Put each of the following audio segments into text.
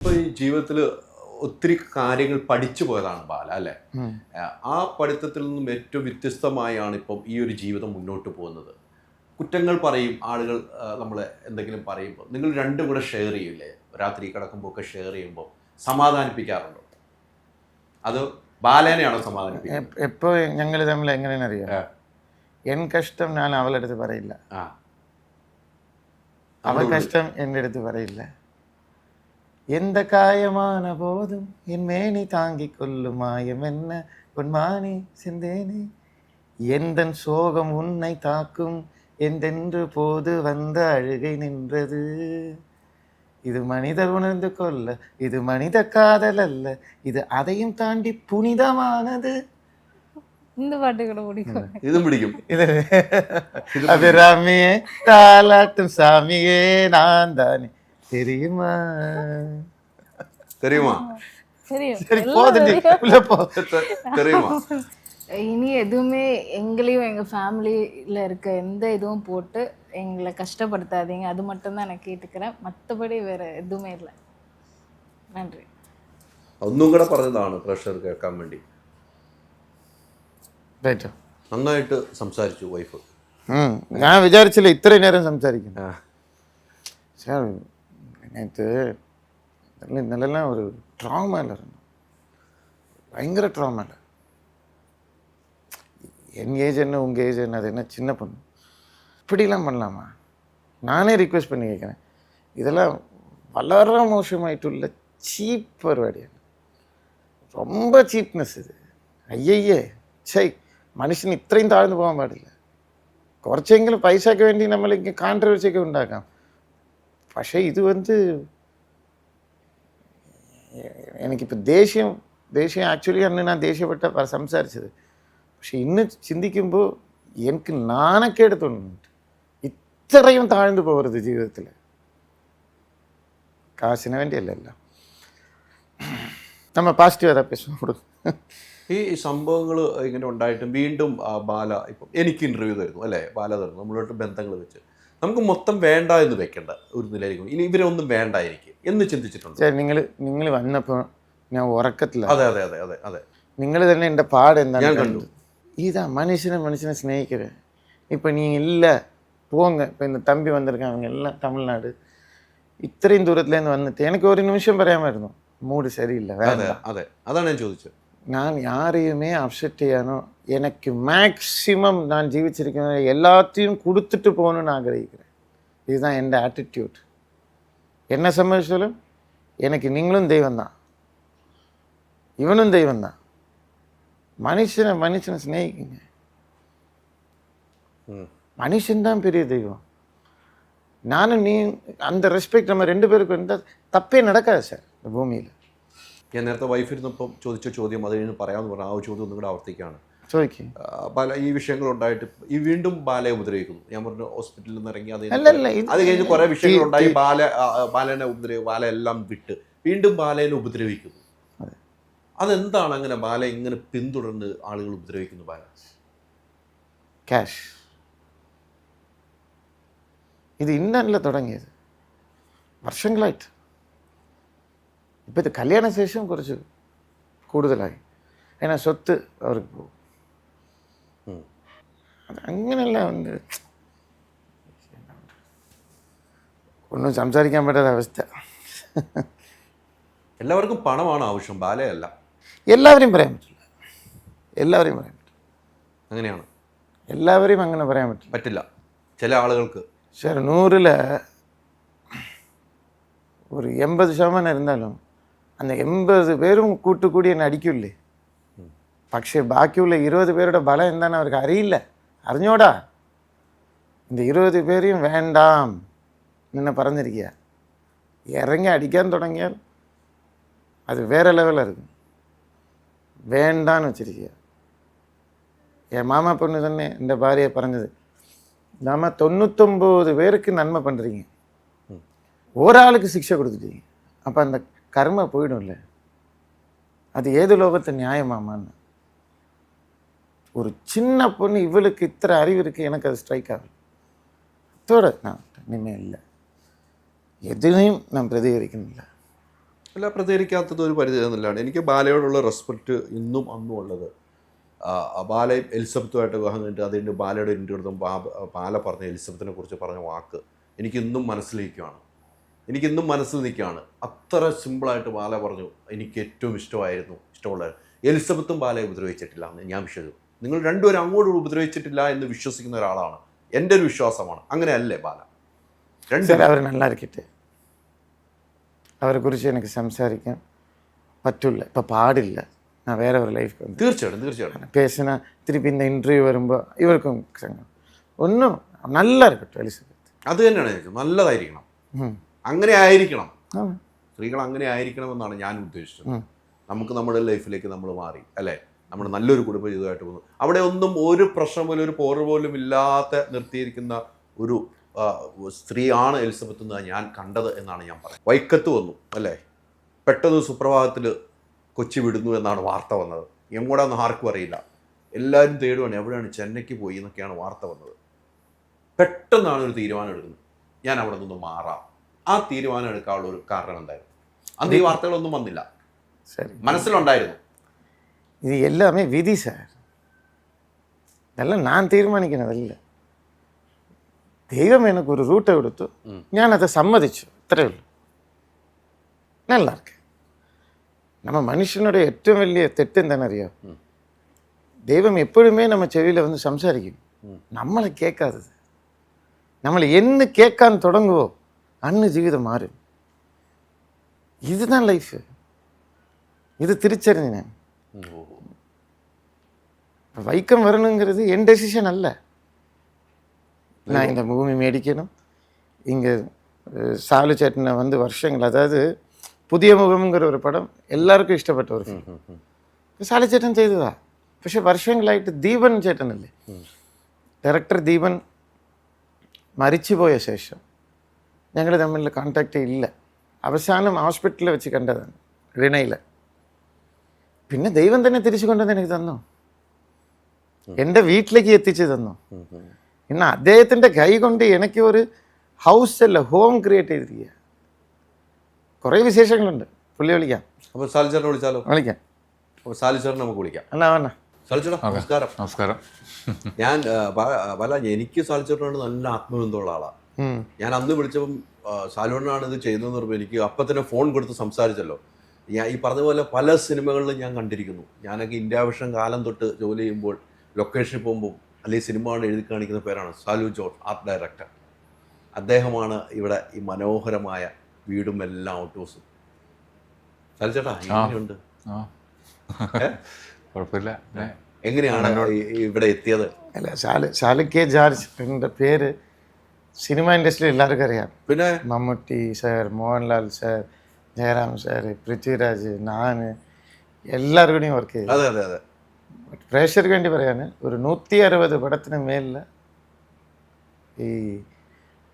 ഇപ്പൊ ഈ ജീവിതത്തിൽ ഒത്തിരി കാര്യങ്ങൾ പഠിച്ചു പോയതാണ് ബാല അല്ലേ? ആ പഠിത്തത്തിൽ നിന്നും ഏറ്റവും വ്യത്യസ്തമായാണ് ഇപ്പം ഈ ഒരു ജീവിതം മുന്നോട്ട് പോകുന്നത്. കുറ്റങ്ങൾ പറയും ആളുകൾ നമ്മളെ എന്തെങ്കിലും പറയുമ്പോൾ നിങ്ങൾ രണ്ടും കൂടെ ഷെയർ ചെയ്യില്ലേ? രാത്രി കിടക്കുമ്പോൾ ഒക്കെ ഷെയർ ചെയ്യുമ്പോൾ സമാധാനിപ്പിക്കാറുണ്ടോ? അത് ബാലേനെയാണോ സമാധാനിപ്പിക്കുന്നത്? എപ്പോ ഞങ്ങൾ തമ്മിൽ എങ്ങനെയാണ് അറിയാം? എൻ കഷ്ടം ഞാൻ അവളെടുത്ത് പറയില്ല. ആ. അവൾ കഷ്ടം എന്റെ അടുത്ത് പറയില്ല. எந்த காயமான போதும் என் மேனி தாங்கி கொள்ளும் மாயம் என்ன? பொன்மானி சிந்தேனே. எந்த சோகம் உன்னை தாக்கும்? எந்தென்று போது வந்த அழுகை நின்றது. இது மனிதர் உணர்ந்து கொள்ள இது மனித காதல் அல்ல இது அதையும் தாண்டி புனிதமானது. இந்த பாட்டு கூட பிடிக்கும். இது பிடிக்கும் அபிராமியே தாலாட்டும் சாமியே நான் தானே. தெரியுமா தெரியுமா தெரியும் சரி எல்லாம் போதுடி தெரியும். உள்ள போ தெ- தெரியுமா இனி எதுவுமே எங்களையும் எங்க ஃபேமிலியில இருக்க எந்த இதுவும் போட்டு எங்களை கஷ்டப்படுத்தாதீங்க அது மட்டும்தான் நான் கேட்டுக்கிறேன் மற்றபடி வேற எதுவுமே இல்லை நன்றி ഒന്നും കൂടെ പറഞ്ഞതാണ് പ്രഷർ കേൾക്കാൻ വേണ്ടി ரைட்டு നന്നായിട്ട് സംസാരിച്ചു വൈഫ് ம் நான் விசாரிச்சில்ல இத்தனை நேரம் സംസാരിക്കുന്നു சார் நேற்று நிலலாம் ஒரு ட்ராமாவில் இருந்தோம். பயங்கர ட்ராமாவில் என் ஏஜ் என்ன உங்கள் ஏஜ் என்ன அது என்ன சின்ன பொண்ணு. இப்படிலாம் பண்ணலாமா? நானே ரிக்வெஸ்ட் பண்ணி கேட்குறேன். இதெல்லாம் வளர மோசமாயிட்டுள்ள சீப் பருவாடியான ரொம்ப சீப்னஸ் இது. ஐயையே. சை മനുഷ്യന് ഇത്രയും താഴ്ന്നു പോകാൻ പാടില്ല കുറച്ചെങ്കിലും പൈസയ്ക്ക് വേണ്ടി നമ്മൾ ഇങ്ങനെ കോൺട്രവേഴ്സിയൊക്കെ ഉണ്ടാക്കാം പക്ഷേ ഇത് എ- എനിക്കിപ്പോൾ ദേഷ്യം ദേഷ്യം ആക്ച്വലി അന്ന് ഞാൻ ദേഷ്യപ്പെട്ട സംസാരിച്ചത്. പക്ഷെ ഇന്ന് ചിന്തിക്കുമ്പോൾ എനിക്ക് നാണക്കേട് തോന്നുന്നുണ്ട് ഇത്രയും താഴ്ന്നു പോകരുത് ജീവിതത്തിൽ. കാശിന് വേണ്ടിയല്ലല്ല. നമ്മൾ പാസിറ്റീവ് ഏതാ പേശും ഈ സംഭവങ്ങൾ ഇങ്ങനെ ഉണ്ടായിട്ടും വീണ്ടും ബാല ഇപ്പം എനിക്ക് ഇന്റർവ്യൂ തരുന്നു അല്ലേ? ബാല തരുന്നു നമ്മളോട്ട് ബന്ധങ്ങൾ വെച്ച്. നമുക്ക് മൊത്തം വേണ്ട എന്ന് വെക്കേണ്ട ഒരു നിലയിലേക്ക് ഇനി ഇവരൊന്നും വേണ്ട എനിക്ക് എന്ന് ചിന്തിച്ചിട്ടുണ്ട് ശരി നിങ്ങൾ നിങ്ങൾ വന്നപ്പോൾ ഞാൻ ഉറക്കത്തില്ല അതെ അതെ അതെ അതെ അതെ നിങ്ങൾ തന്നെ എൻ്റെ പാട് ഞാൻ എന്താണ് കണ്ടു. இதான் மனுஷனை மனுஷனை ஸ்நேகிக்கிறேன் இப்போ நீங்கள் இல்லை போங்க இப்போ இந்த தம்பி வந்திருக்காங்க அவங்க எல்லாம் தமிழ்நாடு ഇത്രയും ദൂരത്തിലേന്ന് വന്നിട്ട് എനിക്ക് ഒരു നിമിഷം പറയാമായിരുന്നു മൂഡ് சரியில்லை അതെ வேண்டாம் അതെ അതാണ് ഞാൻ ചോദിച്ചത് நான் யாரையுமே அப்செட் செய்யானோ எனக்கு மேக்ஸிமம் நான் ஜீவிச்சிருக்கேன் எல்லாத்தையும் கொடுத்துட்டு போகணும்னு ஆகிரகிக்கிறேன் இதுதான் என் ஆட்டிடியூட் என்ன சம்பவிச்சாலும் எனக்கு நீங்களும் தெய்வம்தான். இவனும் தெய்வம்தான். மனுஷனை மனுஷனை சிநேகிக்குங்க ഉം. மனுஷன்தான் பெரிய தெய்வம். நானும் நீ அந்த ரெஸ்பெக்ட் நம்ம ரெண்டு பேருக்கு இருந்தால் தப்பே நடக்காது சார் இந்த பூமியில். ഞാൻ നേരത്തെ വൈഫ് ഇരുന്നപ്പം ചോദിച്ച ചോദ്യം അത് കഴിഞ്ഞ് പറയാമെന്ന് പറഞ്ഞു ആ ചോദ്യം ഒന്നും കൂടെ ആവർത്തിക്കുകയാണ്. പല ഈ വിഷയങ്ങൾ ഉണ്ടായിട്ട് ഈ വീണ്ടും ബാലയെ ഉപദ്രവിക്കുന്നു. ഞാൻ പറഞ്ഞു ഹോസ്പിറ്റലിൽ നിന്ന് ഇറങ്ങി അത് അത് കഴിഞ്ഞ് കുറെ വിഷയങ്ങൾ ഉണ്ടായി ബാല ബാലനെ ഉപദ്രവിക്കും ബാല എല്ലാം വിട്ട് വീണ്ടും ബാലേനെ ഉപദ്രവിക്കുന്നു. അതെ. അതെന്താണ് അങ്ങനെ ബാല ഇങ്ങനെ പിന്തുടർന്ന് ആളുകൾ ഉപദ്രവിക്കുന്നു ബാല? ക്യാഷ് ഇത് ഇന്നല്ല തുടങ്ങിയത്. വർഷങ്ങളായിട്ട്. ഇപ്പം ഇത് കല്യാണ ശേഷം കുറച്ച് കൂടുതലായി ഏന്നാ സ്വത്ത് അവർക്ക് പോകും ഉം. അത് അങ്ങനെയല്ല ഉണ്ട് ഒന്നും സംസാരിക്കാൻ പറ്റാത്ത അവസ്ഥ എല്ലാവർക്കും പണമാണ് ആവശ്യം ബാലയല്ല എല്ലാവരെയും പറയാൻ പറ്റില്ല എല്ലാവരെയും പറയാൻ പറ്റില്ല അങ്ങനെയാണ് എല്ലാവരെയും അങ്ങനെ പറയാൻ പറ്റില്ല പറ്റില്ല ചില ആളുകൾക്ക് சார் நூறில் ஒரு எண்பது சதமானம் இருந்தாலும் அந்த எண்பது பேரும் கூட்டு கூடி என்னை അടിക്കില്ലേ പക്ഷേ ബാക്കിയുള്ള ഇരുപത് പേരുടെ ബലം എന്താണെന്ന് അവർക്ക് അറിയില്ല അറിഞ്ഞോടാ இந்த ഇരുപത് പേരെയും വേണ്ടാം എന്ന് പറഞ്ഞിരിക്കുക ഇറങ്ങി അടിക്കാൻ തുടങ്ങിയാൽ അത് വേറെ ലെവലിൽ இருக்கும் വേണ്ടാന്ന് വെച്ചിരിക്കുക என் மாமா பொண்ணு തന്നെ എൻ്റെ ഭാര്യയെ പറഞ്ഞത് நாம தொண்ணூத்தொம்பது பேருக்கு நன்மை பண்ணுறீங்க ஒரு ஆளுக்கு சிக்ஷை கொடுத்துட்டீங்க அப்போ அந்த கர்ம போயிடும்ல அது ஏது லோகத்தை நியாயமாமான்னு ஒரு சின்ன பொண்ணு இவளுக்கு இத்தனை அறிவு இருக்குது எனக்கு அது ஸ்ட்ரைக் ஆகல அதோட நான் இனிமேல் இல்லை எதுலையும் நான் பிரதிகரிக்கணும் இல்லை അല്ല പ്രതികരിക്കാത്തത് ഒരു പരിധി എന്നുള്ളതാണ് എനിക്ക് ബാലയോടുള്ള റെസ്പെക്റ്റ് ഇന്നും അന്നും ഉള്ളത് ആ, ആ ബാലയും എലിസബത്തുമായിട്ട് വിവാഹം കഴിഞ്ഞിട്ട് അതിൻ്റെ ബാലയുടെ ഇൻ്റർവ്യൂ ബാല പറഞ്ഞ എലിസബത്തിനെ കുറിച്ച് പറഞ്ഞ വാക്ക് എനിക്ക് ഇന്നും മനസ്സിലിരിക്കുകയാണ് എനിക്കിന്നും മനസ്സിൽ നിൽക്കുകയാണ്. അത്ര സിമ്പിളായിട്ട് ബാല പറഞ്ഞു എനിക്ക് ഏറ്റവും ഇഷ്ടമായിരുന്നു ഇഷ്ടമുള്ള എലിസബത്തും ബാലയെ ഉപദ്രവിച്ചിട്ടില്ല എന്ന് ഞാൻ വിശ്വസിച്ചു നിങ്ങൾ രണ്ടുപേരും അങ്ങോട്ടും ഉപദ്രവിച്ചിട്ടില്ല എന്ന് വിശ്വസിക്കുന്ന ഒരാളാണ്. എന്റെ ഒരു വിശ്വാസമാണ്. അങ്ങനെയല്ലേ ബാല? രണ്ടുപേരും അവർ നല്ലായിരിക്കട്ടെ അവരെക്കുറിച്ച് എനിക്ക് സംസാരിക്കാൻ പറ്റില്ല ഇപ്പം പാടില്ല. ഞാൻ വേറെ ഒരു ലൈഫ് തീർച്ചയായിട്ടും തീർച്ചയായിട്ടും. പേശന ഇത്തിരി പിന്നെ ഇന്റർവ്യൂ വരുമ്പോൾ ഇവർക്കും ഒന്നും നല്ല എലിസബത്ത്. അത് തന്നെയാണ് നല്ലതായിരിക്കണം. അങ്ങനെ ആയിരിക്കണം. സ്ത്രീകൾ അങ്ങനെ ആയിരിക്കണം എന്നാണ് ഞാൻ ഉദ്ദേശിച്ചത്. നമുക്ക് നമ്മുടെ ലൈഫിലേക്ക് നമ്മൾ മാറി അല്ലേ? നമ്മൾ നല്ലൊരു കുടുംബ ജീവിതമായിട്ട് പോകുന്നു. അവിടെ ഒന്നും ഒരു പ്രശ്നം പോലും ഒരു പോറ് പോലും ഇല്ലാത്ത നിർത്തിയിരിക്കുന്ന ഒരു സ്ത്രീയാണ് എലിസബത്ത് എന്ന് ഞാൻ കണ്ടത് എന്നാണ് ഞാൻ പറയുന്നത്. വൈക്കത്ത് വന്നു അല്ലേ? പെട്ടെന്ന് സുപ്രഭാതത്തിൽ കൊച്ചി വിടുന്നു എന്നാണ് വാർത്ത വന്നത്. എങ്ങോടാന്ന് ആർക്കും അറിയില്ല. എല്ലാവരും തേടുവാണ് എവിടെയാണ് ചെന്നൈക്ക് പോയി എന്നൊക്കെയാണ് വാർത്ത വന്നത്. പെട്ടെന്നാണ് ഒരു തീരുമാനം എടുക്കുന്നത്. ഞാൻ അവിടെ നിന്ന് മാറാം. ആ തീരുമാനം എടുക്കാനുള്ള ഒരു കാരണം എന്തായിരുന്നു അന്ന് ഈ വാർത്തകളൊന്നും വന്നില്ല சரி മനസ്സിലുണ്ടായിരുന്നു இது எல்லாமே விதி சார் இதெல்லாம் நான் தீர்மானிக்கிறதல்ல ദൈവം എനിക്ക് ഒരു റൂട്ട് കൊടുത്തു ഞാനത് സമ്മതിച്ചു ഇത്രയേ ഉള്ളൂ நல்லா இருக்கு நம்ம மனுஷனோட ഏറ്റവും വലിയ തെറ്റ് എന്താണെന്നറിയോ ദൈവം എപ്പോഴുമേ நம்ம ചെവിയിൽ வந்து സംസാരിക്കും നമ്മളെ കേൾക്കാത്തത് നമ്മൾ എന്ന് കേൾക്കാൻ തുടങ്ങുവോ அண்ணு ஜீவிதம் மாறு. இதுதான் லைஃப் இது திருச்சறிஞ்சினேன் வைக்கம் வரணுங்கிறது என் டெசிஷன் அல்ல. நான் இந்த பூமி மேடிக்கணும். இங்கே சாலு சேட்டனை வந்து வருஷங்கள் அதாவது புதிய முகம்ங்கிற ஒரு படம் எல்லாருக்கும் இஷ்டப்பட்ட ஒரு ஃபிலிம் சாலு சேட்டன் செய்ததா? தீபன் വർഷങ്ങളായിട്ട് இல்லை டைரக்டர் தீபன் ദീപൻ போய சேஷம் ഞങ്ങൾ തമ്മിൽ കോണ്ടാക്റ്റ് ഇല്ല. അവസാനം ഹോസ്പിറ്റലിൽ വെച്ച് കണ്ടതാണ് റിണയിൽ പിന്നെ ദൈവം തന്നെ തിരിച്ചു കൊണ്ടുവന്ന് എനിക്ക് തന്നു. എന്റെ വീട്ടിലേക്ക് എത്തിച്ചു തന്നു. ഇന്ന് അദ്ദേഹത്തിന്റെ കൈ കൊണ്ട് എനിക്ക് ഒരു ഹൗസ് അല്ല ഹോം ക്രിയേറ്റ് ചെയ്തിരിക്കുക. കുറേ വിശേഷങ്ങളുണ്ട്. പുള്ളി വിളിക്കാം. അപ്പോൾ സാലിച്ചേട്ടനെ വിളിച്ചാലോ? വിളിക്കാം. അപ്പോൾ സാലിച്ചേട്ടനെ നമുക്ക് വിളിക്കാം. എന്നാ വേണ്ട സാലിച്ചേട്ടാ നമസ്കാരം. നമസ്കാരം. ഞാൻ പല എനിക്ക് സാലിച്ചേട്ടനോട് നല്ല ആത്മബന്ധമുള്ള ആളാണ്. ഞാൻ അന്ന് വിളിച്ചപ്പം സാലോണിനാണ് ഇത് ചെയ്യുന്നതെന്ന് പറയുമ്പോൾ എനിക്ക് അപ്പം തന്നെ ഫോൺ കൊടുത്ത് സംസാരിച്ചല്ലോ. ഞാൻ ഈ പറഞ്ഞ പോലെ പല സിനിമകളിലും ഞാൻ കണ്ടിരിക്കുന്നു. ഞാനൊക്കെ ഇന്ത്യ വിഷൻ കാലം തൊട്ട് ജോലി ചെയ്യുമ്പോൾ ലൊക്കേഷനിൽ പോകുമ്പോൾ അല്ലെങ്കിൽ സിനിമ എഴുതി കാണിക്കുന്ന പേരാണ് സാലു ജോർജ് ആർട്ട് ഡയറക്ടർ അദ്ദേഹമാണ് ഇവിടെ ഈ മനോഹരമായ വീടും എല്ലാം ഔട്ട് ഹൗസും എങ്ങനെയുണ്ട്? കുഴപ്പമില്ല. എങ്ങനെയാണ് ഇവിടെ എത്തിയത്? അല്ല ശാല ശാലക്കെ ജാർജ് ജോർജ് പേര് സിനിമ ഇൻഡസ്ട്രിയിൽ എല്ലാവർക്കും അറിയാം. പിന്നെ? Mammootty sir Mohanlal sir Jayaram sir Prithviraj ഞാൻ എല്ലാവർക്കും വർക്ക് ചെയ്തു അതെ അതെ അതെ. പ്രേക്ഷകർക്ക് വേണ്ടി പറയാണ് ഒരു നൂറ്റി അറുപത് പടത്തിന് മേലിൽ ഈ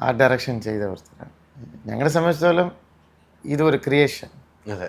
ആ ഡയറക്ഷൻ ചെയ്ത ഒരുത്തരാണ് ഞങ്ങളെ സംബന്ധിച്ചിടത്തോളം ഇത് ഒരു ക്രിയേഷൻ അതെ.